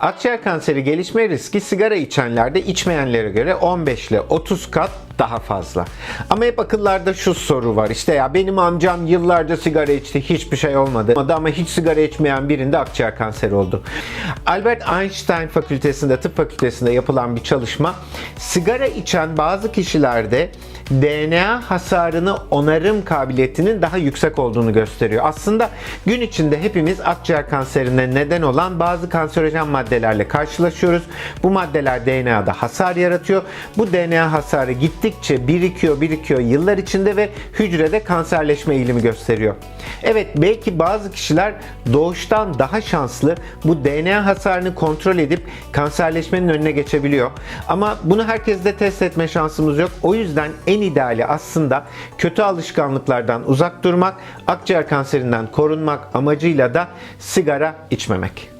Akciğer kanseri gelişme riski sigara içenlerde içmeyenlere göre 15 ile 30 kat daha fazla. Ama hep akıllarda şu soru var. İşte ya benim amcam yıllarca sigara içti, hiçbir şey olmadı. Ama hiç sigara içmeyen birinde akciğer kanseri oldu. Albert Einstein Fakültesinde, tıp fakültesinde yapılan bir çalışma sigara içen bazı kişilerde DNA hasarını onarım kabiliyetinin daha yüksek olduğunu gösteriyor. Aslında gün içinde hepimiz akciğer kanserine neden olan bazı kanserojen maddelerle karşılaşıyoruz. Bu maddeler DNA'da hasar yaratıyor. Bu DNA hasarı gittikçe birikiyor, birikiyor yıllar içinde ve hücrede kanserleşme eğilimi gösteriyor. Evet belki bazı kişiler doğuştan daha şanslı bu DNA hasarını kontrol edip kanserleşmenin önüne geçebiliyor. Ama bunu herkeste test etme şansımız yok. O yüzden en ideali aslında kötü alışkanlıklardan uzak durmak, akciğer kanserinden korunmak amacıyla da sigara içmemek.